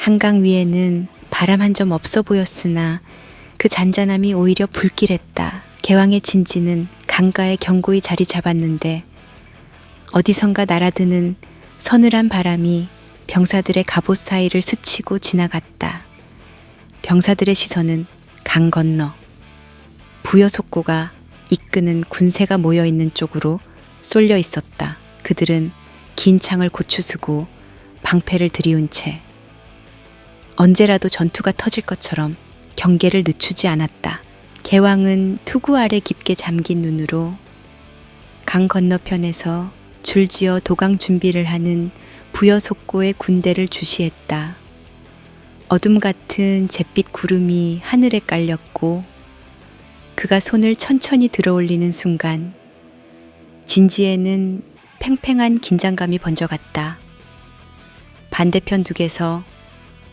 한강 위에는 바람 한 점 없어 보였으나 그 잔잔함이 오히려 불길했다. 개왕의 진지는 강가에 견고히 자리 잡았는데 어디선가 날아드는 서늘한 바람이 병사들의 갑옷 사이를 스치고 지나갔다. 병사들의 시선은 강 건너 부여 속고가 이끄는 군세가 모여 있는 쪽으로 쏠려 있었다. 그들은 긴 창을 고추쓰고 방패를 들이운 채 언제라도 전투가 터질 것처럼 경계를 늦추지 않았다. 개왕은 투구 아래 깊게 잠긴 눈으로 강 건너편에서 줄지어 도강 준비를 하는 부여 속고의 군대를 주시했다. 어둠 같은 잿빛 구름이 하늘에 깔렸고 그가 손을 천천히 들어 올리는 순간 진지에는 팽팽한 긴장감이 번져갔다. 반대편 둑에서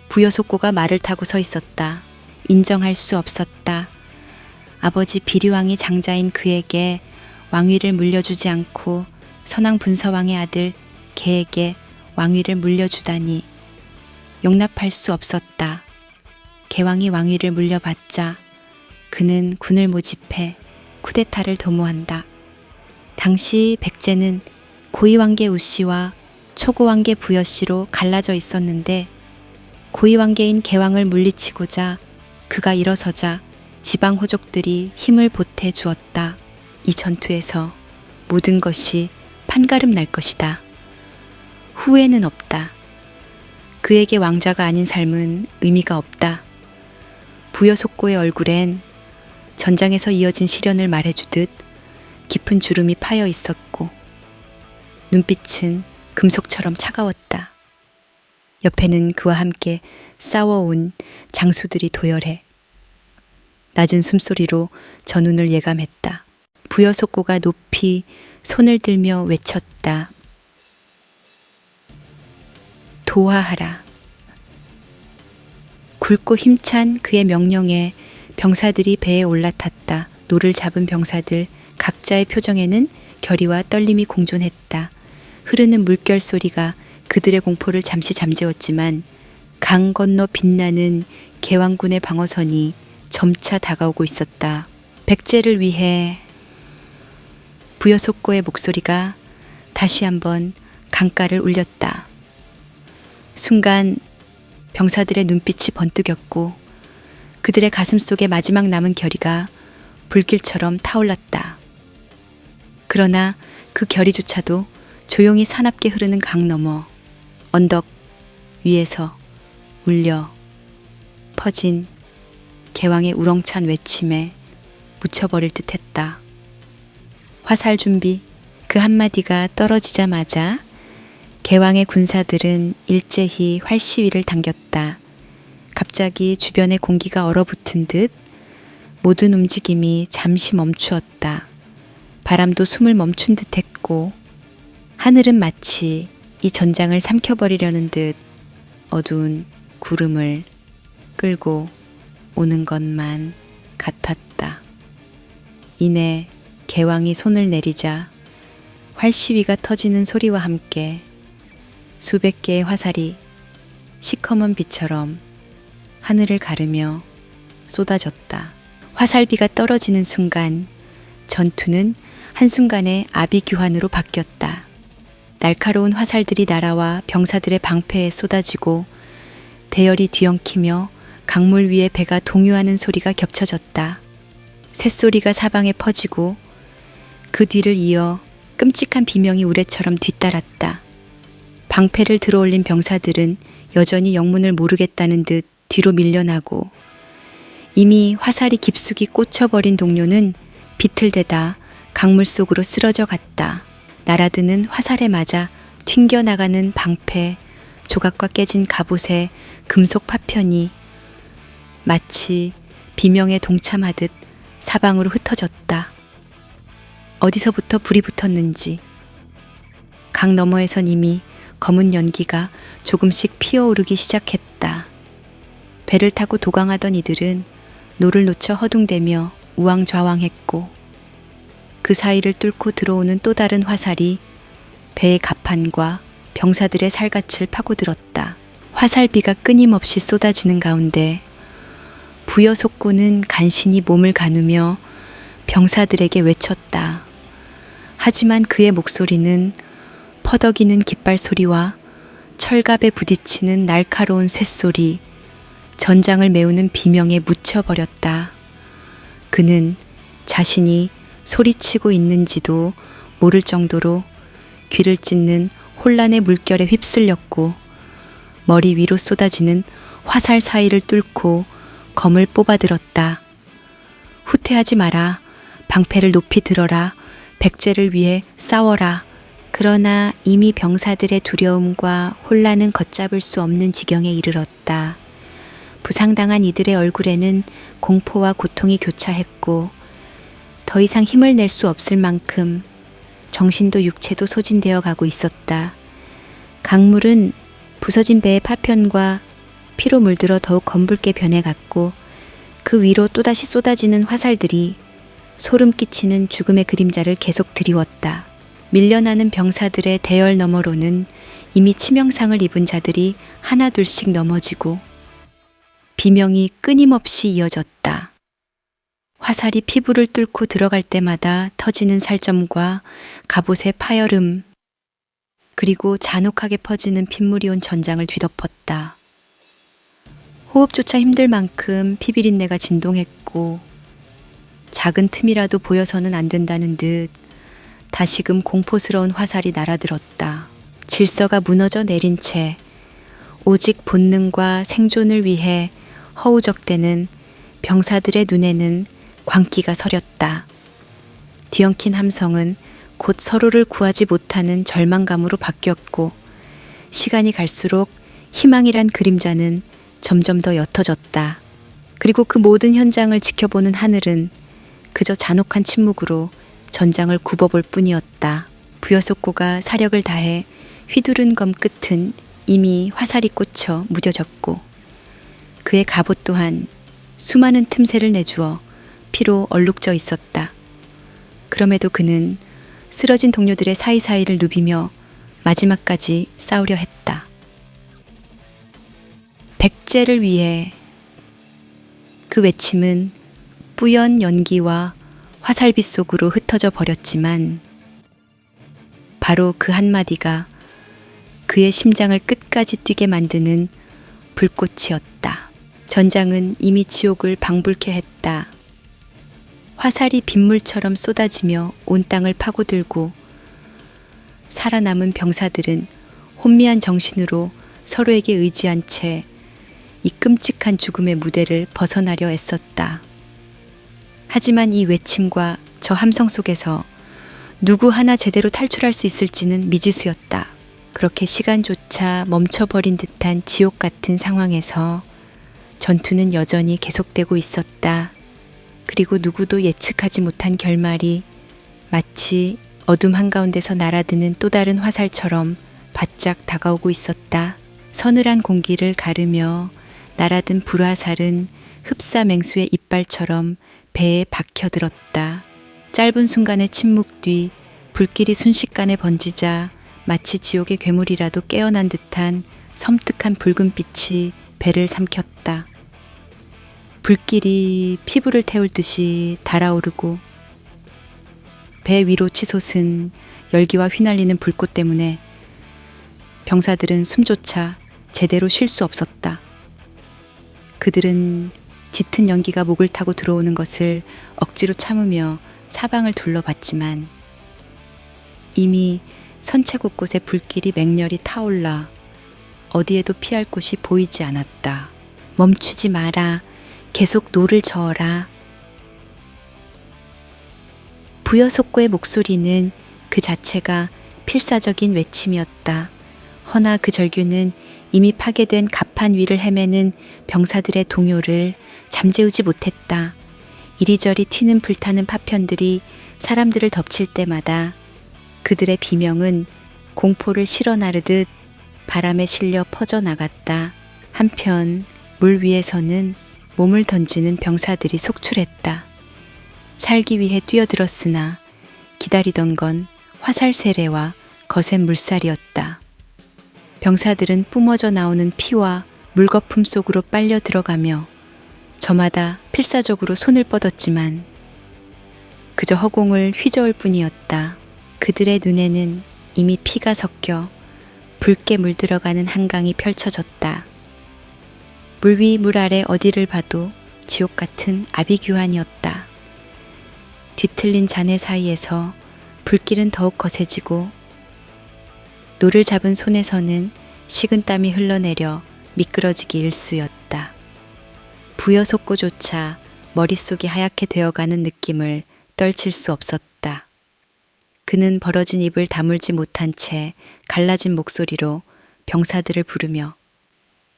부여 속고가 말을 타고 서 있었다. 인정할 수 없었다. 아버지 비류왕이 장자인 그에게 왕위를 물려주지 않고 선왕 분서왕의 아들 개에게 왕위를 물려주다니 용납할 수 없었다. 개왕이 왕위를 물려받자 그는 군을 모집해 쿠데타를 도모한다. 당시 백제는 고위왕계 우씨와 초고왕계 부여씨로 갈라져 있었는데 고위왕계인 개왕을 물리치고자 그가 일어서자 지방 호족들이 힘을 보태 주었다. 이 전투에서 모든 것이 판가름 날 것이다. 후회는 없다. 그에게 왕자가 아닌 삶은 의미가 없다. 부여 속고의 얼굴엔 전장에서 이어진 시련을 말해주듯 깊은 주름이 파여 있었고 눈빛은 금속처럼 차가웠다. 옆에는 그와 함께 싸워온 장수들이 도열해 낮은 숨소리로 저 눈을 예감했다. 부여 속고가 높이 손을 들며 외쳤다. 도하하라. 굵고 힘찬 그의 명령에 병사들이 배에 올라탔다. 노를 잡은 병사들 각자의 표정에는 결의와 떨림이 공존했다. 흐르는 물결 소리가 그들의 공포를 잠시 잠재웠지만 강 건너 빛나는 개왕군의 방어선이 점차 다가오고 있었다. 백제를 위해 부여속고의 목소리가 다시 한번 강가를 울렸다. 순간 병사들의 눈빛이 번뜩였고 그들의 가슴 속에 마지막 남은 결의가 불길처럼 타올랐다. 그러나 그 결의조차도 조용히 사납게 흐르는 강 너머 언덕 위에서 울려 퍼진 개왕의 우렁찬 외침에 묻혀버릴 듯 했다. 화살 준비 그 한마디가 떨어지자마자 개왕의 군사들은 일제히 활시위를 당겼다. 갑자기 주변의 공기가 얼어붙은 듯 모든 움직임이 잠시 멈추었다. 바람도 숨을 멈춘 듯 했고 하늘은 마치 이 전장을 삼켜버리려는 듯 어두운 구름을 끌고 오는 것만 같았다. 이내 개왕이 손을 내리자 활시위가 터지는 소리와 함께 수백 개의 화살이 시커먼 빛처럼 하늘을 가르며 쏟아졌다. 화살비가 떨어지는 순간 전투는 한순간에 아비규환으로 바뀌었다. 날카로운 화살들이 날아와 병사들의 방패에 쏟아지고 대열이 뒤엉키며 강물 위에 배가 동요하는 소리가 겹쳐졌다. 쇳소리가 사방에 퍼지고 그 뒤를 이어 끔찍한 비명이 우레처럼 뒤따랐다. 방패를 들어올린 병사들은 여전히 영문을 모르겠다는 듯 뒤로 밀려나고 이미 화살이 깊숙이 꽂혀버린 동료는 비틀대다 강물 속으로 쓰러져 갔다. 날아드는 화살에 맞아 튕겨나가는 방패, 조각과 깨진 갑옷의 금속 파편이 마치 비명에 동참하듯 사방으로 흩어졌다. 어디서부터 불이 붙었는지 강 너머에선 이미 검은 연기가 조금씩 피어오르기 시작했다. 배를 타고 도강하던 이들은 노를 놓쳐 허둥대며 우왕좌왕했고 그 사이를 뚫고 들어오는 또 다른 화살이 배의 갑판과 병사들의 살갗을 파고들었다. 화살비가 끊임없이 쏟아지는 가운데 부여 속고는 간신히 몸을 가누며 병사들에게 외쳤다. 하지만 그의 목소리는 퍼덕이는 깃발 소리와 철갑에 부딪히는 날카로운 쇳소리, 전장을 메우는 비명에 묻혀버렸다. 그는 자신이 소리치고 있는지도 모를 정도로 귀를 찢는 혼란의 물결에 휩쓸렸고 머리 위로 쏟아지는 화살 사이를 뚫고 검을 뽑아들었다. 후퇴하지 마라. 방패를 높이 들어라. 백제를 위해 싸워라. 그러나 이미 병사들의 두려움과 혼란은 걷잡을 수 없는 지경에 이르렀다. 부상당한 이들의 얼굴에는 공포와 고통이 교차했고 더 이상 힘을 낼 수 없을 만큼 정신도 육체도 소진되어 가고 있었다. 강물은 부서진 배의 파편과 피로 물들어 더욱 검붉게 변해갔고 그 위로 또다시 쏟아지는 화살들이 소름 끼치는 죽음의 그림자를 계속 드리웠다. 밀려나는 병사들의 대열 너머로는 이미 치명상을 입은 자들이 하나둘씩 넘어지고 비명이 끊임없이 이어졌다. 화살이 피부를 뚫고 들어갈 때마다 터지는 살점과 갑옷의 파열음, 그리고 잔혹하게 퍼지는 핏물이 온 전장을 뒤덮었다. 호흡조차 힘들 만큼 피비린내가 진동했고, 작은 틈이라도 보여서는 안 된다는 듯 다시금 공포스러운 화살이 날아들었다. 질서가 무너져 내린 채 오직 본능과 생존을 위해 허우적대는 병사들의 눈에는 광기가 서렸다. 뒤엉킨 함성은 곧 서로를 구하지 못하는 절망감으로 바뀌었고 시간이 갈수록 희망이란 그림자는 점점 더 옅어졌다. 그리고 그 모든 현장을 지켜보는 하늘은 그저 잔혹한 침묵으로 전장을 굽어볼 뿐이었다. 부여속고가 사력을 다해 휘두른 검 끝은 이미 화살이 꽂혀 무뎌졌고 그의 갑옷 또한 수많은 틈새를 내주어 피로 얼룩져 있었다. 그럼에도 그는 쓰러진 동료들의 사이사이를 누비며 마지막까지 싸우려 했다. 백제를 위해 그 외침은 뿌연 연기와 화살빛 속으로 흩어져 버렸지만 바로 그 한마디가 그의 심장을 끝까지 뛰게 만드는 불꽃이었다. 전장은 이미 지옥을 방불케 했다. 화살이 빗물처럼 쏟아지며 온 땅을 파고들고 살아남은 병사들은 혼미한 정신으로 서로에게 의지한 채 이 끔찍한 죽음의 무대를 벗어나려 애썼다. 하지만 이 외침과 저 함성 속에서 누구 하나 제대로 탈출할 수 있을지는 미지수였다. 그렇게 시간조차 멈춰버린 듯한 지옥 같은 상황에서 전투는 여전히 계속되고 있었다. 그리고 누구도 예측하지 못한 결말이 마치 어둠 한가운데서 날아드는 또 다른 화살처럼 바짝 다가오고 있었다. 서늘한 공기를 가르며 날아든 불화살은 흡사 맹수의 이빨처럼 배에 박혀들었다. 짧은 순간의 침묵 뒤 불길이 순식간에 번지자 마치 지옥의 괴물이라도 깨어난 듯한 섬뜩한 붉은 빛이 배를 삼켰다. 불길이 피부를 태울 듯이 달아오르고 배 위로 치솟은 열기와 휘날리는 불꽃 때문에 병사들은 숨조차 제대로 쉴 수 없었다. 그들은 짙은 연기가 목을 타고 들어오는 것을 억지로 참으며 사방을 둘러봤지만 이미 선체 곳곳에 불길이 맹렬히 타올라 어디에도 피할 곳이 보이지 않았다. 멈추지 마라. 계속 노를 저어라. 부여속고의 목소리는 그 자체가 필사적인 외침이었다. 허나 그 절규는 이미 파괴된 갑판 위를 헤매는 병사들의 동요를 잠재우지 못했다. 이리저리 튀는 불타는 파편들이 사람들을 덮칠 때마다 그들의 비명은 공포를 실어 나르듯 바람에 실려 퍼져나갔다. 한편 물 위에서는 몸을 던지는 병사들이 속출했다. 살기 위해 뛰어들었으나 기다리던 건 화살 세례와 거센 물살이었다. 병사들은 뿜어져 나오는 피와 물거품 속으로 빨려 들어가며 저마다 필사적으로 손을 뻗었지만 그저 허공을 휘저을 뿐이었다. 그들의 눈에는 이미 피가 섞여 붉게 물들어가는 한강이 펼쳐졌다. 물 위 물 아래 어디를 봐도 지옥 같은 아비규환이었다. 뒤틀린 잔해 사이에서 불길은 더욱 거세지고 노를 잡은 손에서는 식은 땀이 흘러내려 미끄러지기 일쑤였다. 부여 속고조차 머릿속이 하얗게 되어가는 느낌을 떨칠 수 없었다. 그는 벌어진 입을 다물지 못한 채 갈라진 목소리로 병사들을 부르며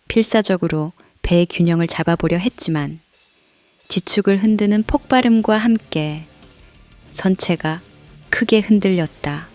필사적으로 배의 균형을 잡아보려 했지만 지축을 흔드는 폭발음과 함께 선체가 크게 흔들렸다.